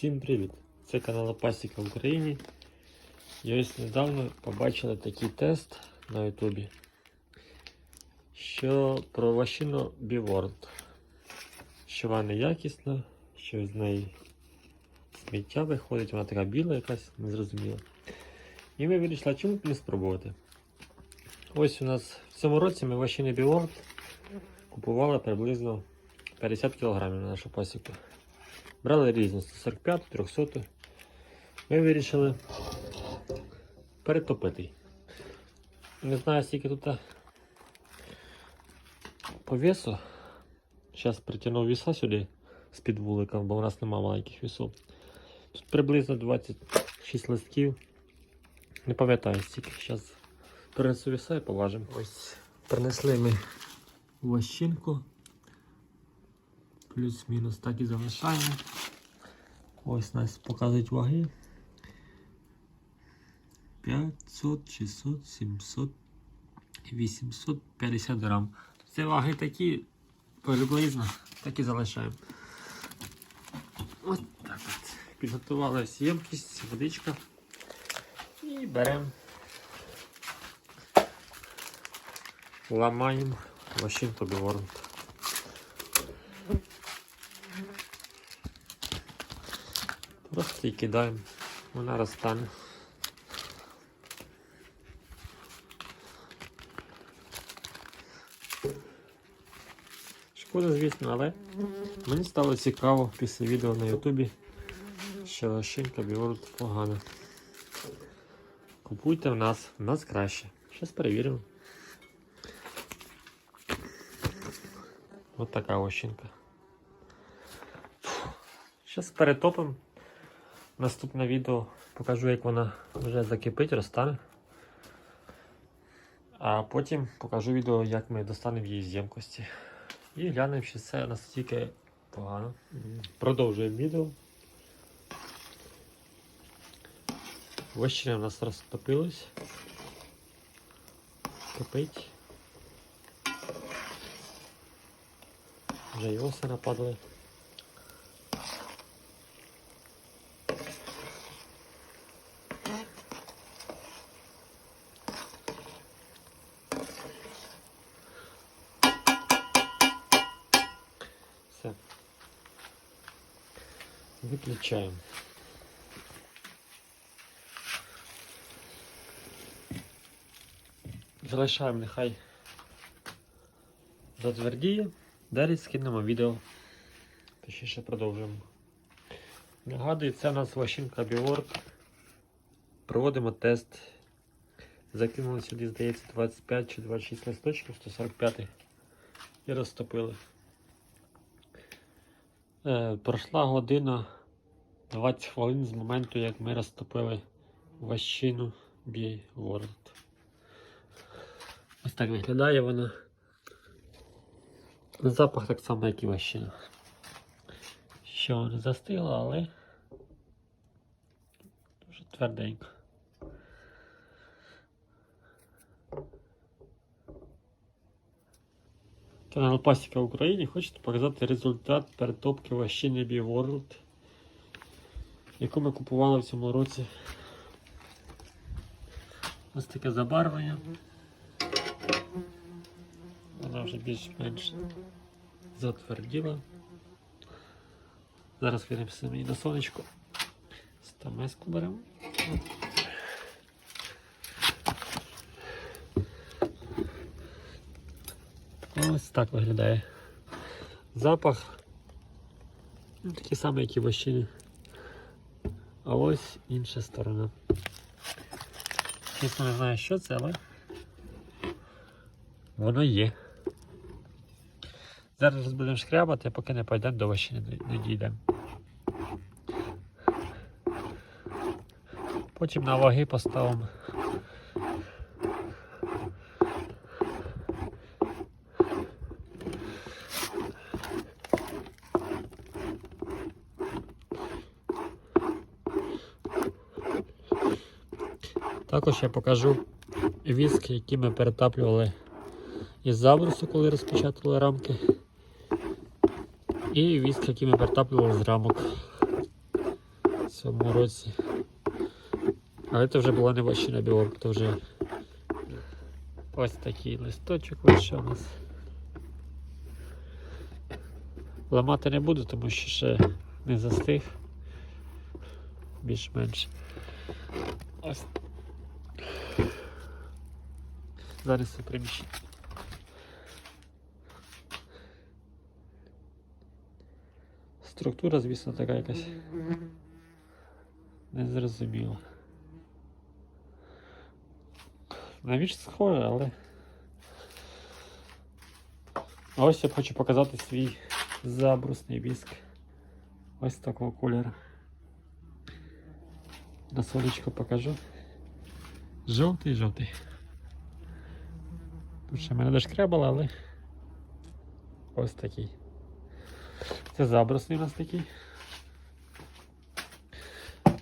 Всім привіт! Це канал Пасіка в Україні. І ось недавно побачили такий тест на Ютубі, що про ващину Біворд. Що вона неякісна, що з неї сміття виходить, вона така біла якась, незрозуміла. І ми вирішили, чому б не спробувати. Ось у нас в цьому році ми ващини Біворд купували приблизно 50 кг на нашу пасіку. Брали різні 145, 300. Ми вирішили перетопити. Не знаю, скільки тут по весу. Зараз притягнув віса сюди з-під вулика, бо у нас немає маленьких вісів. Тут приблизно 26 листків. Не пам'ятаю стільки. Зараз перенесу віса і поважимо. Ось принесли ми вощинку. Плюс-мінус так і залишаємо. Ось нас показують ваги. 500, 600, 700 і 850 грам. Це ваги такі приблизно, так і залишаємо. Ось так от. Підготували ємкість, водичка. І беремо. Ламаємо ващинку біворнут. Просто її кидаємо, вона розтане. Шкода, звісно, але мені стало цікаво після відео на Ютубі, що лощинка біорут погана. Купуйте в нас, в нас краще. Зараз перевіримо. Ось така лощинка. Зараз перетопимо. Наступне відео покажу, як вона вже закипить, розтане. А потім покажу відео, як ми достанемо її з ємкості. І глянемо, чи це настільки погано. Продовжуємо відео. Вощина у нас розтопилась. Кипить. Вже й оси нападали. Виключаємо. Залишаємо нехай затвердіє. Далі скинемо відео. Точніше продовжуємо. Нагадую, це у нас ващинка Біворд. Проводимо тест. Закинули сюди, здається, 25 чи 26 листочків, 145 і розтопили. Е, пройшла година 20 хвилин з моменту, як ми розтопили ващину Біворд. Ось так виглядає вона. Запах так само, як і ващина. Що не застигла, але дуже тверденько. Канал Пасіка в Україні хочете показати результат перетопки ващини World, яку ми купували в цьому році. Ось таке забарвлення. Вона вже більш-менш затверділа. Зараз винесемо її на сонечко. Стамеску беремо. Ось так виглядає. Запах такий самий, як і в. А ось інша сторона. Чесно не знаю, що це, але воно є. Зараз будемо шкрябати, поки не пойдемо до вощини, не дійдемо. Потім на ваги поставимо. Також я покажу віск, які ми перетаплювали із забрусу, коли розпечатали рамки. І віск, який ми перетаплювали з рамок. в цьому році. Але це вже була не вощина білок, то вже ось такий листочок вийшов у нас. Ламати не буду, тому що ще не застиг. Більш-менш. Ось. Зараз це приміщення. Структура, звісно, така якась незрозуміла. Навіщо схоже, але. А ось я хочу показати свій забрусний віск. Ось такого кольору. На сонечко покажу. Жовтий, жовтий. Ще мене дошкрябало, але ось такий. Це забрусний у нас такий.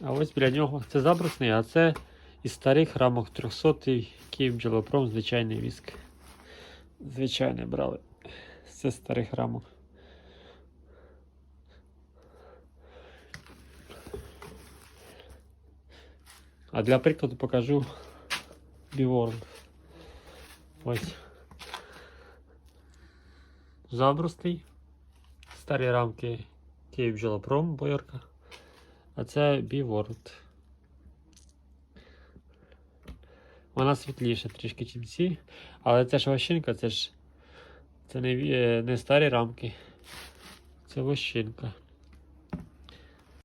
А ось біля нього це забрусний, а це із старих рамок 300 Київ бджолопром, звичайний віск. Звичайний брали. Це старих рамок. А для прикладу покажу Біворн. Ось. Забрустий. Старі рамки Київ бджолопром боярка. А це Біворд. Вона світліша трішки, ніж ці. Але це ж вощинка, це ж це не, е, не старі рамки. Це вощинка.